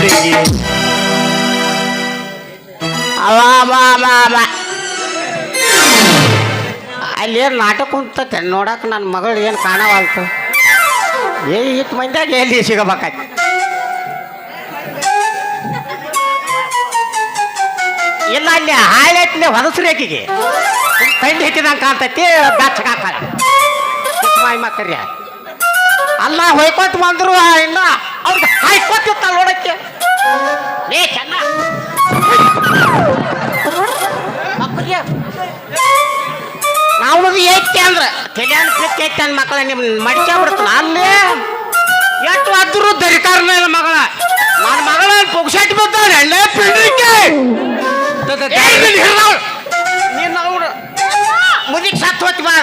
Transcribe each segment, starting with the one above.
ಹುಡುಗಿ ಅವ ಅವ ಅವ ಅವ. ಅಲ್ಲಿ ಏನು ನಾಟಕ ಕುಂತತೆ? ನೋಡಕ್ಕೆ ನನ್ನ ಮಗಳು ಏನು ಕಾಣವಲ್ತು? ಏ ಇಟ್ಟು ಮಂದಿಯಾಗ ಎಲ್ಲಿ ಸಿಗಬೇಕಾಯ್ತು? ಇಲ್ಲ, ಅಲ್ಲಿ ಹಾಳೈತ್ಲೆ ಹೊಲಸ್ರಿ ಆಕಿಗೆ. ತಂಡಿ ಹಿಟ್ಟಿದಂಗೆ ಕಾಣ್ತೈತಿ ಬೆಚ್ಚಗಾಕ ಮಾಯಿ ಮಕ್ಕರ್ಯ ಅಲ್ಲ, ಹೊಯ್ಕೊತ್ ಬಂದ್ರು, ಇಲ್ಲ ಅವ್ರಿಗೆ ಹಾಯ್ಕೊತಿತ್ತ ನೋಡಕ್ಕೆ ಏ ಚೆನ್ನ. ಮಕ್ಕಳಿಗೆ. ನಾವು ಏಕೆ ಅಂದ್ರ ಕಲ್ಯಾಣ ಕೃತ್ಯ ಐತೆ ನನ್ನ ಮಕ್ಕಳ ನಿಮ್ ಮಡಿಕೆ ಬಿಡ್ತಾನ ಅಲ್ಲೇ ಎಷ್ಟು ಅದ್ರು ದರಿಕಾರನ ಇಲ್ಲ ಮಗಳ. ನನ್ನ ಮಗಳ ಪುಗ್ಸೆಟ್ ಬಿದ್ದಾಳೆ? ಅಲ್ಲೇ ಪಿಂಡ್ರಿಕೆ. ನೀನು ಅವ್ರು ಮುದಿಗೆ ಸತ್ತು ಹೋತ್ ಬಾ.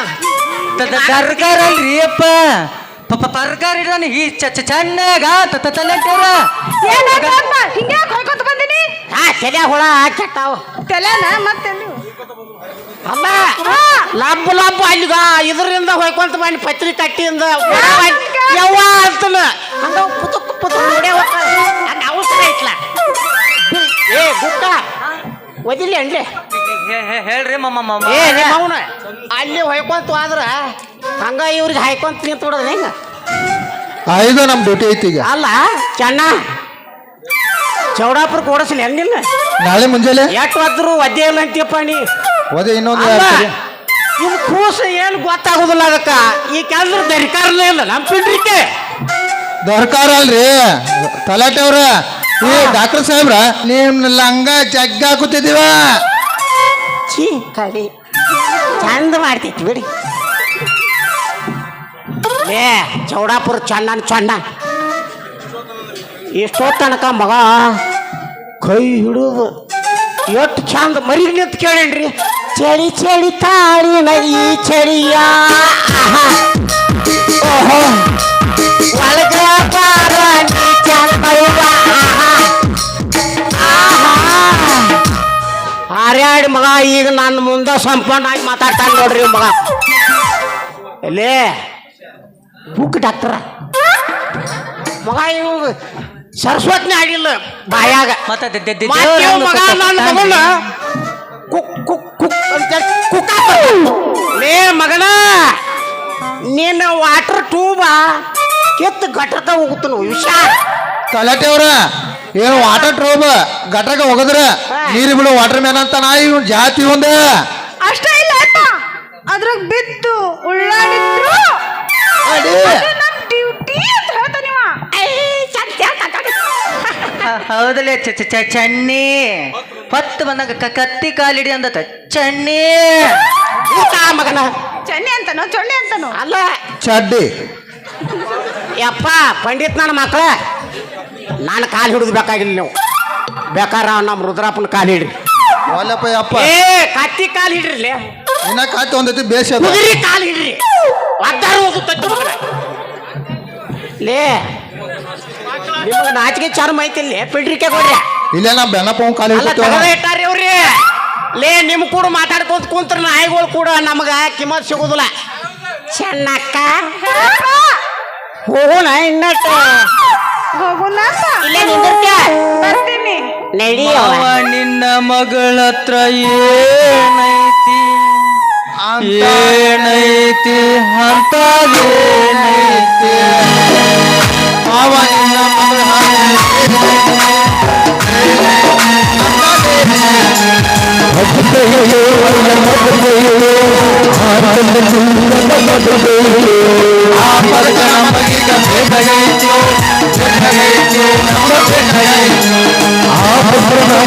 ತರ್ಗಾರ ಅಲ್ರಿ ಅಪ್ಪ. ಪಾಪ ತರ್ಗಾರ ಇಡಾನ ಈ ಚ ಚೆನ್ನಾಗ ತಲೆಂಟಾರ ಹಿಂಗೇ ಹೊಯ್ಕೊತ ಬಂದಿನಿ? ಆ ತಲೆ ಹುಳ ಕೆಟ್ಟಾವ ತಲೆನ ಮತ್ತೆ ಅಮ್ಮ ಲಂಬು ಲಂಬು ಅಲ್ಲಿಗ ಇದರಿಂದ ಹೊಯ್ಕೊಂತ ಮಾಡಿ ಪತ್ರಿ ಕಟ್ಟಿಯಿಂದ ಯವ್ವ ಅಂತನ. ಹಂಗ ಪುತಕ್ ಪುತಕ್ ನೋಡೇ ಹೋಗ್ತಾನೆ ಹಂಗ ಅವಸರ ಐತ್ಲ. ಏ ಗುಟ್ಟ ಒದಿಲಿ ಅಂಡ್ಲೆ ಹೇಳ್ರಿ ಮಮ್ಮ ಅವನ ಅಲ್ಲಿ ಹೊಯ್ಕೊಂತ ಹೋದ್ರ ಹಂಗ ಇವ್ರಿಗೆ ಹಾಯ್ಕೊಂತ ನಿಂತು ಬಿಡೋದು ಹೆಂಗ? ಐದು ನಮ್ಮ ಡ್ಯೂಟಿ ಐತಿ ಈಗ. ಅಲ್ಲ ಚೆನ್ನ ಚೌಡಾಪುರ ಓಡಿಸ್ಲಿ ಹೆಂಗಿಲ್ಲ? ನಾಳೆ ಮುಂಜಾನೆ? ಎಷ್ಟು ಅದ್ರು ಒದ್ದೆ ಇಲ್ಲ ಅಂತೀಯಪ್ಪ ನೀ. ಓದಿ ಇನ್ನೊಂದು ಇದು ಕೂಸ ಏನು ಗೊತ್ತಾಗೋದಿಲ್ಲ ಅದಕ್ಕ. ಈ ಕೆಲಸ ದರ್ಕಾರ ಇಲ್ಲ ನಮ್ಮ ಪಿಂಡ್ರಿಕೆ. ದರ್ಕಾರ ಅಲ್ರಿ. ತಲಾಟೆ ಅವ್ರ ಈ ಡಾಕ್ಟರ್ ಸಾಹೇಬ್ರ ನಿಮ್ ಲಂಗ ಜಗ್ಗ ಹಾಕುತ್ತಿದೀವ ಛೀ ಕಡಿ ಚಂದ ಮಾಡ್ತಿತ್ತು ಬಿಡಿ. ಏ, ಚೌಡಾಪುರ ಚಂದನ್ ಚಂದ ಎಷ್ಟೋ ತನಕ ಮಗ ಕೈ ಹಿಡಿದು ಎಷ್ಟು ಚಂದ ಮರಿ ನಿಂತ ಕೇಳೇನ್ರಿ ಚಳಿ ಚಳಿ ತಾಳಿನ ಈ ಚಳಿಯ. ಓಹೋ ಬಾರ. ಆಹಾ. ಹಾರ್ಯಾಡಿ ಮಗ, ಈಗ ನನ್ನ ಮುಂದೆ ಸಂಪೂರ್ಣವಾಗಿ ಮಾತಾಡ್ತಾನೆ ನೋಡ್ರಿ ಮಗ ಎಲ್ಲಿ ಬುಕ್ ಡಾಕ್ಟರ್. ಮಗ ಇವಾಗ ಸರಸ್ವತಿನೇ ಆಗಿಲ್ಲ ಬಾಯಾಗ. ಮತ್ತೆ ದೆ- ದೆ- ದೆ- ಮತ್ತೆ ದೇವ್ರ ಮಗ ಸ್ವಲ್ಪ ನನ್ನ ತಾಂಡ್ರಿ. ಮಗನ ಕುಕ್ ಕುಕ್ ಕುಕ್ ಅಂತ ಕುಕ್ಕ ಲೇ ಮಗನ ನಿನ್ನ ವಾಟರ್ ಟ್ಯೂಬ ಕಿತ್ತು ಘಟಕ ಹೋಗುತ್ತನು ವಿಷ. ತಲಟೆವ್ರ ಅವ್ರ ಏನು ವಾಟರ್ ಟ್ರೋಬ್ ಘಟಕ ಹೋಗದ್ರ ನೀರು ಬಿಡು ವಾಟರ್ ಮ್ಯಾನ್ ಅಂತ ನಾ ಇವ್ ಜಾತಿ ಒಂದ. ಅಷ್ಟೇ ಇಲ್ಲ ಅಪ್ಪ. ಅದ್ರಾಗ ಬಿತ್ತು ಉಳ್ಳಾಡಿದ್ರು ಅಡಿ. ಅದು ನಮ್ ಡ್ಯೂಟಿ ಅಂತ ಹೇಳ್ತಾನೆ ಇವ. ಹೌದಲೇ ಚ ಚ- ಚ- ಚನ್ನಿ ಹೊತ್ತು ಬಂದಾಗ ಕ- ಕತ್ತಿ ಕಾಲಿಡಿ ಅಂದತ ಚಣ್ಣಿ. ಊಟ ಮಗನ. ಚನ್ನಿ ಅಂತನು ಚಣ್ಣಿ ಅಂತನು? ಅಲ್ಲ. ಚಡ್ಡಿ. ಯಪ್ಪ ಪಂಡಿತ್ ನನ್ನ ಮಕ್ಕಳ ನಾನು ಕಾಲು ಹಿಡಿದು ಬೇಕಾಗಿಲ್ಲ ನೀವು. ಬೇಕಾರ ನಮ್ಮ ರುದ್ರಪ್ಪನ ಕಾಲು ಹಿಡ್ರಿ. ಒಲ್ಲಪ್ಪ ಅಪ್ಪ ಏ ಕತ್ತಿ ಕಾಲು ಹಿಡ್ರಿ ಇನ್ನ ಕಾತಿ ಒಂದೈತಿ ಬೇಸ್ ಅದ. ಕುದುರೆ ಕಾಲು ಹಿಡ್ರಿ. ಒದ್ದಾರ ಹೋಗುತ್ತೈತಿ ಮಗನ. ಲೇ ನಿಮಗೆ ನಾಚಿಕೆ ಚರ್ಮ ಐತಿಲ್ಲೇ ಪಿಡ್ರಿಕೆ ಕೊಡ್ರಿ. ಹೋಗ್ರಿ ನಾ ಬೆನ್ನಪ್ಪ ಕಾಲ ಅಲ್ಲ ತಗದ ಇಟ್ಟಾರಿ ಅವ್ರಿ. ಲೇ ನಿಮ್ ಕೂಡ ಮಾತಾಡ್ಕೊಂತ ಕುಂತ್ರ ನಾಯಿಗಳು ಕೂಡ ನಮಗ ಕಿಮ್ಮತ್ ಸಿಗುದಿಲ್ಲ. ಚೆನ್ನಕ್ಕ. ಹೋಗೋಣ ಇನ್ನಟ್ಟು ಹೋಗುಣ. ಇಲ್ಲೇ ನಿಂದಿರ್ತೀಯ? ಬರ್ತೀನಿ. ನಡಿಯವ ಅವ ನಿನ್ನ ಮಗಳ ಹತ್ರ ಏನೈತಿ ಅಂತ ಏನೈತಿ ಅಂತ ಏನೈತಿ ಅವ ನಿನ್ನ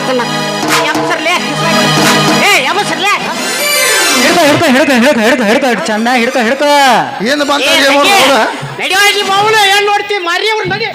ಕಲ್ಲ ಕಲ್ಲ ಏ ಎಬ್ಸರ್ಲೆ ಹಿಡ್ಕ ಹಿಡ್ಕ ಹಿಡ್ಕ ಹಿಡ್ಕ ಹಿಡ್ಕ ಹಿಡ್ಕ ಚಂದ ಹಿಡ್ಕ ಹಿಡ್ಕ. ಏನು ಬಂತ ನಡೆಯೋಗಿ ಮಾವನ ಏನ್ ನೋಡ್ತಿ ಮಾರಿ ನಡಿ